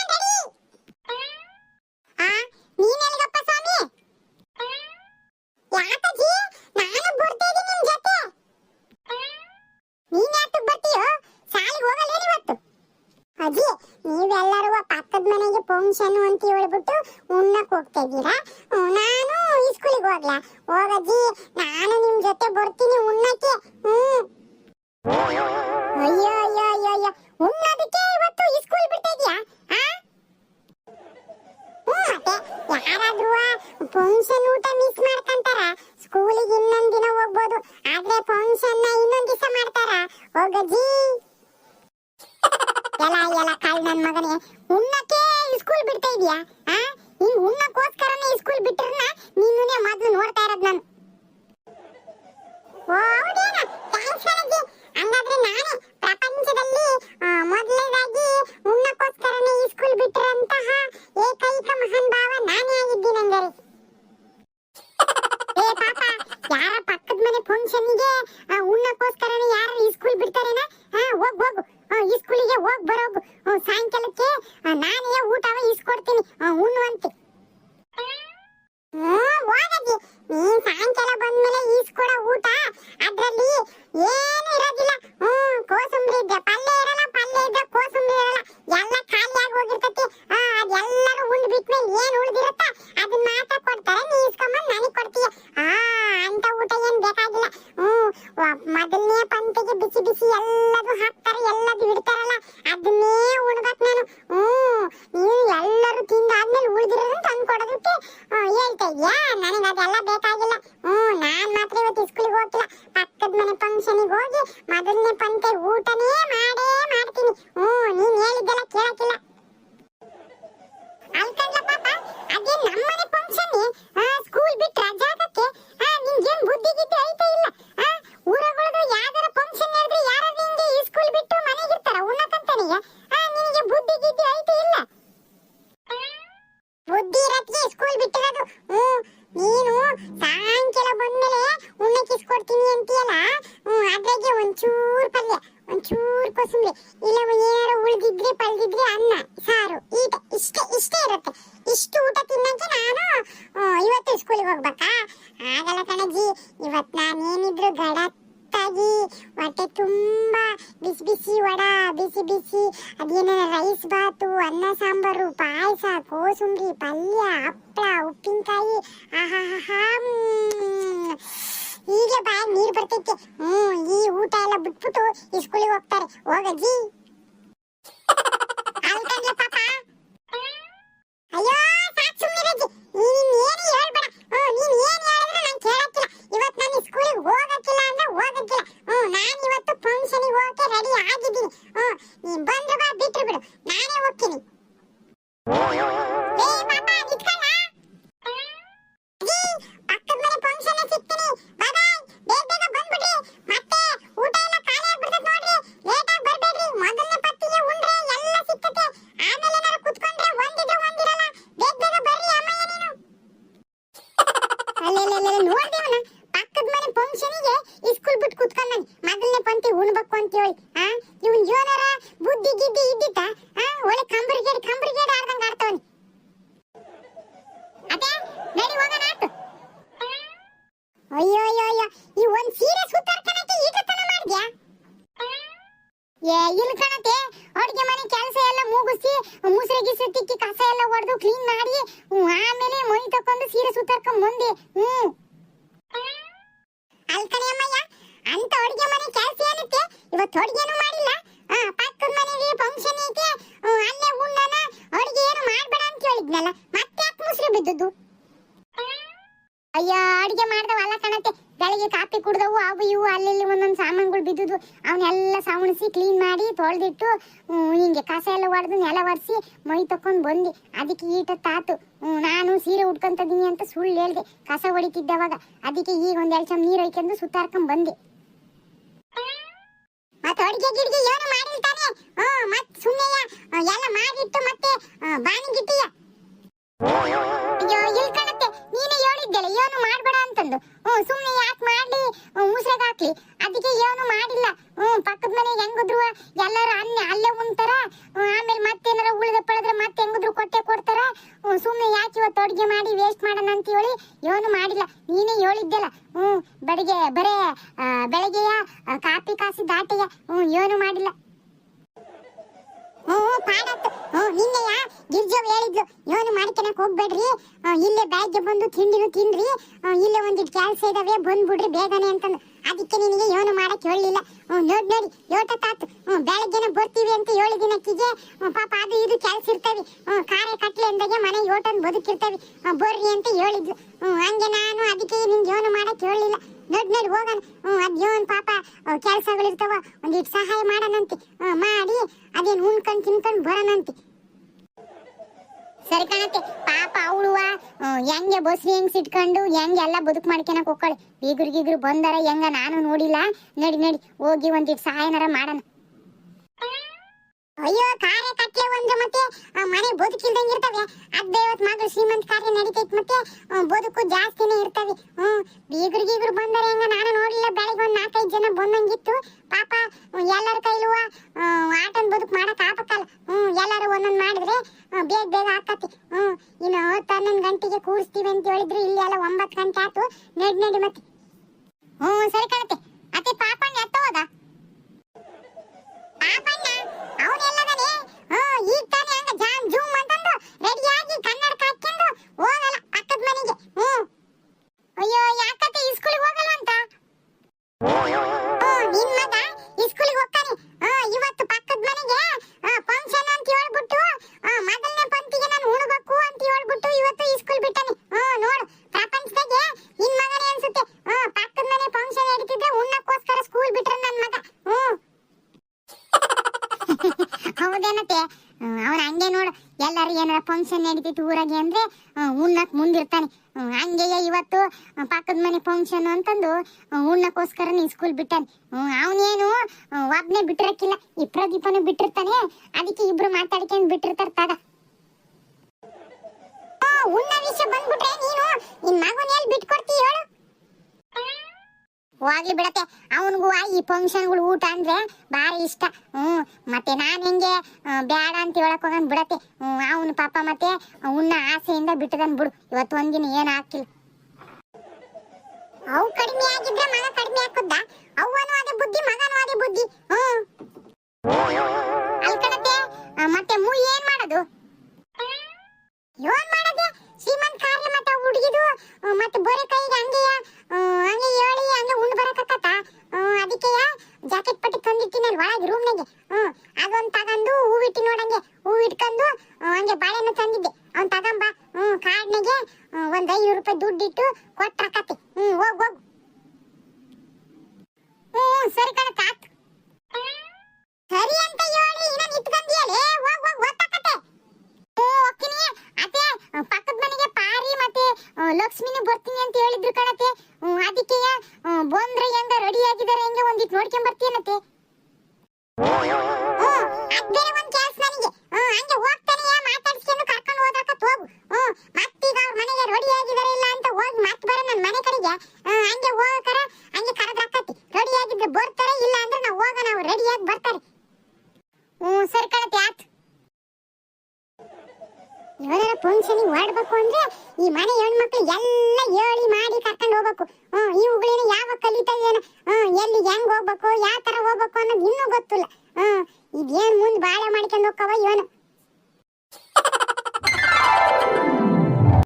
Ready. ಆ ಎಲ್ಲಿಗಪ್ಪ ಸ್ವಾಮಿ? ನಾನು ಬರ್ತಾ ಇದೀನಿ ನಿಮ್ ಜೊತೆ. ನೀನ್ ಯಾಕೆ ಹೋಗಲ್ಲ ಇವತ್ತು? ನೀವು ನೀವೆಲ್ಲರೂ ಪಕ್ಕದ ಮನೆಗೆ ಫಂಕ್ಷನ್ ಅಂತ ಹೇಳ್ಬಿಟ್ಟು ಉಣ್ಣಕ್ಕೆ ಹೋಗ್ತಾ ನಾನು ಈ ಹೋಗ್ಲಾ. ಹೋಗಜ್ಜಿ ನಾನು ನಿಮ್ ಜೊತೆ ಬರ್ತೀನಿ ಉಣ್ಣಕ್ಕೆ. ಹ್ಮ್. ಅಯ್ಯೋ ಅಯ್ಯೋ ಅಯ್ಯೋ ಅಯ್ಯೋ. ಉಣ್ಣೋದಕ್ಕೆ ಇವತ್ತು ಸ್ಕೂಲ್ ಬಿಡ್ತಾ ಇದೀಯಾ? ಯಾರಾದ್ರೂ ಫಂಕ್ಷನ್ ಊಟ ಮಿಸ್ ಮಾಡ್ಕಂತಾರ ಸ್ಕೂಲಿಗೆ ಇನ್ನೊಂದ್ ದಿನ ಹೋಗ್ಬೋದು. ಆದ್ರೆ ಫಂಕ್ಷನ್ನ ಇನ್ನೊಂದ್ ದಿವಸ ಮಾಡ್ತಾರ. ಹೋಗಜ್ಜಿ ಎಲ್ಲ ಎಲ್ಲ ಕಾಲ್ ನನ್ ಮಗನೇ ಉಣ್ಣಕ್ಕೆ ಸ್ಕೂಲ್ ಬಿಡ್ತಾ ಇದೀಯಾ? ಆ? ಹಿಂಗ್ ಉಣ್ಣಕ್ಕೋಸ್ಕರನೇ ಸ್ಕೂಲ್ ಬಿಟ್ಟಿರ್ನ ನೀನುನೇ ಮೊದ್ಲು ನೋಡ್ತಾ ಇರೋದ್ ನಾನು. ಓ ಫಂಕ್ಷನ್ಗೆ ಉಣ್ಣಕ್ಕೋಸ್ಕರನೇ ಯಾರು ಈ ಸ್ಕೂಲ್ ಬಿಡ್ತಾರೇನ? ಹೋಗ್, ಹೋಗು. ಈ ಸ್ಕೂಲಿಗೆ ಹೋಗ್ ಬರೋಗು ಸಾಯಂಕಾಲಕ್ಕೆ ನಾನೇ ಊಟ ಇಸ್ಕೊಡ್ತೀನಿ. ಉಣ್ಣುವಂತೆ. ಸಾಯಂಕಾಲ ಬಂದ್ಮೇಲೆ ಈಸ್ಕೊಡೋ ಊಟ, ಅದ್ರಲ್ಲಿ ಏನು ಆಗಲ್ಲ ಕಣಜ್ಜಿ ಇವತ್ ನಾನೇನಿದ್ರು ಗಡತ್ತಾಗಿ, ಹೊಟ್ಟೆ ತುಂಬಾ ಬಿಸಿ ಬಿಸಿ ವಡ, ಬಿಸಿ ಬಿಸಿ ಅದೇನ ರೈಸ್ ಬಾತು, ಅನ್ನ ಸಾಂಬಾರು, ಪಾಯಸ, ಕೋಸುಂಬರಿ, ಪಲ್ಯ ಹಪ್ಪಳ ಉಪ್ಪಿನಕಾಯಿ ಆಹಾಹಾ ಹೀಗೆ ಬಾಯಿ ನೀರು ಬರ್ತೈತೆ. ಹ್ಮ್, ಈ ಊಟ ಎಲ್ಲ ಬಿಟ್ಬಿಟ್ಟು ಸ್ಕೂಲಿಗೆ ಹೋಗ್ತಾರೆ ಹೋಗಜ್ಜಿ ಅಲ್ಕಂಡ್ಲೆ ಪಾಪ ಅಯ್ಯೋ ಸಾಕ್ ಸುಮ್ಮನಿರಜ್ಜಿ ನೀನ್ ಏನು ಹೇಳ್ಬೇಡ ಹ್ಮ್ ನೀನ್ ಏನ್ ಹೇಳಿದ್ರು ನಾನ್ ಕೇಳಕ್ಕಿಲ್ಲ ಇವತ್ ನಾನು ಸ್ಕೂಲಿಗೆ ಹೋಗಕ್ಕಿಲ್ಲ ಅಂದ್ರೆ ಹೋಗಕ್ಕಿಲ್ಲ ಹ್ಮ್ ನಾನ್ ಇವತ್ತು ಫಂಕ್ಷನಿಗೆ ಹೋಗಕ್ಕೆ ರೆಡಿ ಆಗಿದ್ದೀನಿ ಹ್ಮ್ ನೀನ್ ಬಂದ್ರು ಬಾ ಬಿಟ್ರು ಬಿಡು ನಾನೇ ಹೋಗ್ತೀನಿ ಏ ಪಾಪ ನಿತ್ಕೊಳ್ಳ ಅಜ್ಜಿ ಪಕ್ಕದ ಮನೆ ಫಂಕ್ಷನ್ ಸಿಗ್ತೀನಿ ಬಾಯ್ ಬಾಯ್ ಬೇಗ ಬೇಗ ಬಂದ್ಬಿಡ್ರಿ ಮತ್ತೆ ಊಟ ಎಲ್ಲ ಖಾಲಿ ಆಗ್ಬಿಡ್ತದೆ ನೋಡ್ರಿ ಲೇಟ್ ಆಗಿ ಬರ್ಬೇಡ್ರಿ ಮೊದಲನೇ ಪತ್ತಿಗೆ ಉಂಡ್ರೆ ಎಲ್ಲ ಸಿಕ್ಕತ್ತೆ ಆಮೇಲೆ ಏನಾರು ಕುತ್ಕೊಂಡ್ರೆ ಒಂದಿದೆ ಒಂದಿರಲ್ಲ ಬೇಗ ಬೇಗ ಬರ್ರಿ ಅಮ್ಮಯ್ಯ ನೀನು ಅಲ್ಲೆಲ್ಲೆಲ್ಲ ನೋಡ್ದೇವನ ಪಕ್ಕದ ಮನೆ ಫಂಕ್ಷನಿಗೆ ಸ್ಕೂಲ್ ಬಿಟ್ಟು ಕುತ್ಕೊಂಡಾನೆ ಮೊದಲನೇ ಪಂಕ್ತಿ ಉಣ್ಬೇಕು ಅಂತ ಹೇಳಿ ಆ ಇವನ್ ಜೋನರ ಬುದ್ಧಿ ಗಿದ್ದಿ ಇದ್ದಿತ್ತ ಆ ಒಳ್ಳೆ ಕಂಬರಿಗೇಡಿ ಕಂಬರಿಗೇಡಿ ಆಡ್ದಂಗ ಆಡ್ತವನಿ ಅದೇ ನಡಿ ಹೋಗೋಣ ಆತು ಅಯ್ಯೋ ಅಯ್ಯೋ ಅಯ್ಯೋ ಈ ಒಂದ್ ಸೀರೆ ಸುತ್ತಾರ್ಕಣಕ್ಕೆ ಈಟತನ ಮಾಡ್ದ್ಯಾ ಏ ಇಲ್ಲ ಕಣತೆ ಅಡ್ಗೆ ಮನೆ ಕೆಲಸ ಎಲ್ಲ ಮುಗಿಸಿ ಮುಸ್ರೆ ಗಿಸ್ರೆ ತಿಕ್ಕಿ ಕಸ ಎಲ್ಲ ಹೊಡೆದು ಕ್ಲೀನ್ ಮಾಡಿ ಹ್ಮ್, ಆಮೇಲೆ ತಕೊಂಡು ಸೀರೆ ಸುತ್ತಾರ್ಕೊಂಡ್ ಮುಂದೆ ಹ್ಮ್. ಅಲ್ಕಣೆ ಅಮ್ಮಯ್ಯ ಅಂತ ಅಡುಗೆ ಮನೆ ಕೆಲಸ ಏನತ್ತೆ ಇವತ್ತು ಅಡುಗೆನೂ ಮಾಡಿಲ್ಲ. ಆ, ಪಕ್ಕದ ಮನೆಗೆ ಫಂಕ್ಷನ್ ಐತೆ. ಅಲ್ಲೇ ಉಣ್ಣನ ಅಡುಗೆ ಏನು ಮಾಡ್ಬೇಡ ಅಂತ ಹೇಳಿದ್ನಲ್ಲ, ಮತ್ತೆ ಯಾಕೆ ಮುಸ್ರೆ ಬಿದ್ದದ್ದು? ಅಯ್ಯ, ಅಡುಗೆ ಮಾಡ್ದವಲ್ಲ. ಬೆಳಿಗ್ಗೆ ಕಾಫಿ ಕುಡ್ದವು, ಅವು ಇವು ಅಲ್ಲಿ ಒಂದೊಂದು ಸಾಮಾನುಗಳು ಬಿದ್ದುದು. ಅವನ್ನೆಲ್ಲ ಸಾವಣಿಸಿ ಕ್ಲೀನ್ ಮಾಡಿ ತೊಳೆದಿಟ್ಟು ಹಿಂಗೆ ಕಸ ಎಲ್ಲ ಹೊಡೆದು ನೆಲ ಒರೆಸಿ ಮೈ ತಕೊಂಡು ಬಂದು ಅದಕ್ಕೆ ಈಟ ತಾತು ನಾನು ಸೀರೆ ಉಟ್ಕೊಂತದೀನಿ ಅಂತ ಸುಳ್ಳು ಹೇಳ್ದೆ. ಕಸ ಹೊಡಿತಿದ್ದವಾಗ ಅದಕ್ಕೆ ಈಗ ಒಂದ್ ಎರಡು ಚಮ್ ನೀರು ಹೊಯ್ಕೊಂಡು ಸುತ್ತಾರ್ಕೊಂಡ್ ಬಂದೆ. ಮತ್ತೆ ಗಿಡಿಗೆ ಏನು ಮಾಡಿಲ್ತಾನೆ ಹ್ಮ್, ಮತ್ ಸುಮ್ಮನೆ ಎಲ್ಲ ಮಾಡಿಟ್ಟು ಮತ್ತೆ ಬಾಣಿಗಿಟ್ಟಿಯ ನೀನೇ ಹೇಳಿದ್ದೆಲ್ಲ ಏನು ಮಾಡಬೇಡ ಅಂತಂದು. ಹ್ಞೂ ಸುಮ್ಮನೆ ಯಾಕೆ ಮಾಡ್ಲಿ? ಮುಸ್ರೆಗ್ ಹಾಕ್ಲಿ. ಅದಕ್ಕೆ ಏನು ಮಾಡಿಲ್ಲ. ಹ್ಞೂ ಪಕ್ಕದ ಮನೆಗೆ ಹೆಂಗಿದ್ರು, ಎಲ್ಲರೂ ಅನ್ನ ಅಲ್ಲೇ ಉಣ್ತಾರ. ಆಮೇಲೆ ಮತ್ತೇನಾರ ಉಳಿದ ಪಳದ್ರೆ ಮತ್ತೆ ಹೆಂಗಿದ್ರು ಕೊಟ್ಟೆ ಕೊಡ್ತಾರ. ಸುಮ್ಮನೆ ಯಾಕೆ ಇವತ್ತು ಅಡುಗೆ ಮಾಡಿ ವೇಸ್ಟ್ ಮಾಡೋಣ ಅಂತ ಹೇಳಿ ಏನು ಮಾಡಿಲ್ಲ. ನೀನೇ ಹೇಳಿದ್ದೆಲ್ಲ. ಹ್ಞೂ ಬೆಳಿಗ್ಗೆ, ಬರೇ ಬೆಳಗ್ಗೆಯ ಕಾಪಿ ಕಾಸಿ ದಾಟಿಯ ಹ್ಞೂ ಏನು ಮಾಡಿಲ್ಲ. ಹ್ಞೂ ಪಾಡತ್ತು ಹ್ಞೂ ನಿನ್ನೆಯ ಗಿರ್ಜವ್ ಹೇಳಿದ್ಲು ಏನು ಮಾಡ್ಕೊಳಕ್ ಹೋಗ್ಬೇಡ್ರಿ. ಇಲ್ಲೇ ಬೆಳಗ್ಗೆ ಬಂದು ತಿಂಡಿನೂ ತಿನ್ರಿ. ಇಲ್ಲೇ ಒಂದಿಟ್ ಕೆಲಸ ಇದಾವೆ, ಬಂದ್ಬಿಡ್ರಿ ಬೇಗನೆ ಅಂತಂದು. ಅದಕ್ಕೆ ನಿನಗೆ ಏನು ಮಾಡಕ್ ಹೇಳಲಿಲ್ಲ. ನೋಡ್, ನೋಡಿ, ಯೋಟ ತಾತು. ಬೆಳಗ್ಗೆನೆ ಬರ್ತೀವಿ ಅಂತ ಏಳು ದಿನಕ್ಕಿಗೆ. ಪಾಪ ಅದು ಇದು ಕೆಲಸ ಇರ್ತವೆ. ಕಾರ್ಯ ಕಾರೆ ಕಟ್ಲೆ ಅಂದಾಗೆ ಮನೆ ಯೋಟನ್ ಬದುಕಿರ್ತವೆ. ಬರ್ರಿ ಅಂತ ಹೇಳಿದ್ಲು. ಹಂಗೆ ನಾನು ಅದಕ್ಕೆ ನಿನ್ಗೆ ಏನು ಮಾಡಕ್ ಹೇಳಲಿಲ್ಲ. ನೋಡ್, ನೋಡಿ, ಹೋಗೋಣ. ಅದೇನ್ ಪಾಪ ಕೆಲಸಗಳಿರ್ತಾವ ಒಂದಿಟ್ಟು ಸಹಾಯ ಮಾಡೋಣಂತೆ ಮಾಡಿ, ಅದೇನು ಉಣ್ಕೊಂಡ್ ತಿನ್ಕೊಂಡ್ ಬರೋಣಂತೆ ಸರಿ ಕಾಣತ್ತೆ ಪಾಪ ಅವಳುವ ಹೆಂಗೆ ಬಸ್ರಿ ಹೆಂಗ್ ಸಿಟ್ಕೊಂಡು, ಹೆಂಗೆ ಎಲ್ಲ ಬದುಕು ಮಾಡ್ಕೊಳಕ್ ಹೋಗ್ಕೊಳ್ಳಿ ಬೀಗ್ರು ಗೀಗ್ರು ಬಂದಾರ, ಹೆಂಗ ನಾನು ನೋಡಿಲ್ಲ. ನಡಿ ನಡಿ, ಹೋಗಿ ಒಂದಿಟ್ಟು ಸಹಾಯನಾರ ಮಾಡೋಣ. ಅಯ್ಯೋ ಕಾರ್ಯ ಕಟ್ಲೆ ಒಂದು ಮತ್ತೆ ಮನೆ ಬದುಕಿಲ್ದಂಗೆ ಇರ್ತವೆ. ಅದ ದೇವತ್ ಮಗಳು ಶ್ರೀಮಂತ ಕಾರ್ಯ ನಡೀತೈತೆ ಮತ್ತೆ ಬದುಕು ಜಾಸ್ತಿನೇ ಇರ್ತವೆ. ಹ್ಮ್ ಬೀಗರು ಗೀಗ್ರು ಬಂದರೆ ಹೆಂಗ? ನಾನು ನೋಡಿಲ್ಲ ಬೆಳಿಗ್ಗೆ ಒಂದ್ ನಾಲ್ಕೈದು ಜನ ಬಂದಂಗಿತ್ತು. ಪಾಪ, ಎಲ್ಲರ ಕೈಲುವ ಆಟನ್ ಬದುಕು ಮಾಡಕ್ ಆಗಬೇಕಲ್ಲ. ಹ್ಮ್ ಎಲ್ಲರೂ ಒಂದೊಂದು ಮಾಡಿದ್ರೆ ಬೇಗ ಬೇಗ ಆಕತಿ ಹ್ಮ್ ಇನ್ನು ಹನ್ನೊಂದು ಗಂಟೆಗೆ ಕೂರಿಸ್ತೀವಿ ಅಂತ ಹೇಳಿದ್ರು, ಇಲ್ಲಿ ಎಲ್ಲ ಒಂಬತ್ತು ಗಂಟೆ ಆಯ್ತು. ನಡಿ ನಡಿ ಮತ್ತೆ. ಹ್ಮ್ ಸರಿ ಕಾಣತ್ತೆ ಅತ್ತೆ ಪಾಪಣ್ಣ ಎತ್ತ ಹೋದ ಎಲ್ಲರೂ ಏನಾರ ಫಂಕ್ಷನ್ ನಡೀತಿತ್ತು ಊರಾಗೆ ಅಂದ್ರೆ ಉಣ್ಣಕ್ ಮುಂದಿರ್ತಾನೆ. ಹಂಗೆಯೇ ಇವತ್ತು ಪಕ್ಕದ ಮನೆ ಫಂಕ್ಷನ್ ಅಂತಂದು ಉಣ್ಣಕ್ಕೋಸ್ಕರನೇ ಸ್ಕೂಲ್ ಬಿಟ್ಟಾನೆ. ಅವನೇನು ಒಬ್ಬನೇ ಬಿಟ್ಟಿರಕ್ಕಿಲ್ಲ, ಈ ಪ್ರದೀಪನು ಬಿಟ್ಟಿರ್ತಾನೆ. ಅದಕ್ಕೆ ಇಬ್ರು ಮಾತಾಡ್ಕೊಂಡು ಬಿಟ್ಟಿರ್ತಾರ ತಗ ಉಣ್ಣ ವಿಷಯ ಬಂದ್ಬಿಟ್ರೆ ನೀನು ನಿನ್ನ ಮಗನ ಎಲ್ಲಿ ಬಿಟ್ಕೊಡ್ತೀಯ ಹೇಳು. ಹೋಗ್ಲಿ ಬಿಡತ್ತೆ. ಅವನಿಗೂ ಈ ಫಂಕ್ಷನ್ಗಳು ಊಟ ಅಂದ್ರೆ ಭಾರಿ ಇಷ್ಟ. ಹ್ಮ್, ಮತ್ತೆ ನಾನು ಹೆಂಗೆ ಬೇಡ ಅಂತ ಹೇಳಕ್ ಹೋಗನ್ ಬಿಡತ್ತೆ. ಹ್ಮ್, ಅವನ ಪಾಪ ಮತ್ತೆ ಉಣ್ಣ ಆಸೆಯಿಂದ ಬಿಟ್ಟದನ್ ಬಿಡು. ಇವತ್ತು ಒಂದಿನ ಏನ್ ಹಾಕಿಲ್ಲ. ಅವು ಕಡಿಮೆ ಆಗಿದ್ರೆ ಮಗ ಕಡಿಮೆ ಹಾಕುದ್ದ? ಅವನು ಬುದ್ಧಿ, ಮಗನ ಬುದ್ಧಿ. ತಂದಿಟ್ಟಿನಲ್ ರೂಮ್ ರೂಮ್ನಾಗೆ ಹ್ಮ್, ಅದೊಂದ್ ತಗೊಂಡು ಹೂ ಇಟ್ಟು ನೋಡಂಗೆ. ಹೂ ಇಟ್ಕೊಂಡು ಹಂಗೆ ಬಾಳೆಹಣ್ಣು ತಂದಿದ್ದೆ. ಅವ್ನ್ ತಗೊಂಬ ಹ್ಮ್ ಕಾರ್ಡ್ನಾಗೆ ಒಂದ್ ಐನೂರು ರೂಪಾಯಿ ದುಡ್ಡಿಟ್ಟು ಕೊಟ್ರಕತಿ ಹ್ಮ್, ಹೋಗ್ ಹೋಗ್. ಹ್ಮ್, ಸರಿ ಕಣಕ್ಕ, ಆತ್. ಇವರ ಫಂಕ್ಷನಿಗೆ ಹೊರಡ್ಬೇಕು ಅಂದ್ರೆ ಈ ಮನೆ ಹೆಣ್ಮಕ್ಳು ಎಲ್ಲ ಹೇಳಿ ಮಾಡಿ ಕರ್ಕೊಂಡು ಹೋಗ್ಬೇಕು. ಹ್ಮ್ ಇವುಗಳೇನು ಯಾವ ಕಲಿತಾ ಹ್ಮ್ ಎಲ್ಲಿ ಹೆಂಗ್ ಹೋಗ್ಬೇಕು, ಯಾವ ತರ ಹೋಗ್ಬೇಕು ಅನ್ನೋದು ಇನ್ನೂ ಗೊತ್ತಿಲ್ಲ. ಹ್ಮ್ ಇದೇನ್ ಮುಂದ್ ಬಾಳೆ ಮಾಡ್ಕೊಂಡು ಹೋಗ್ಕವ ಇವನು?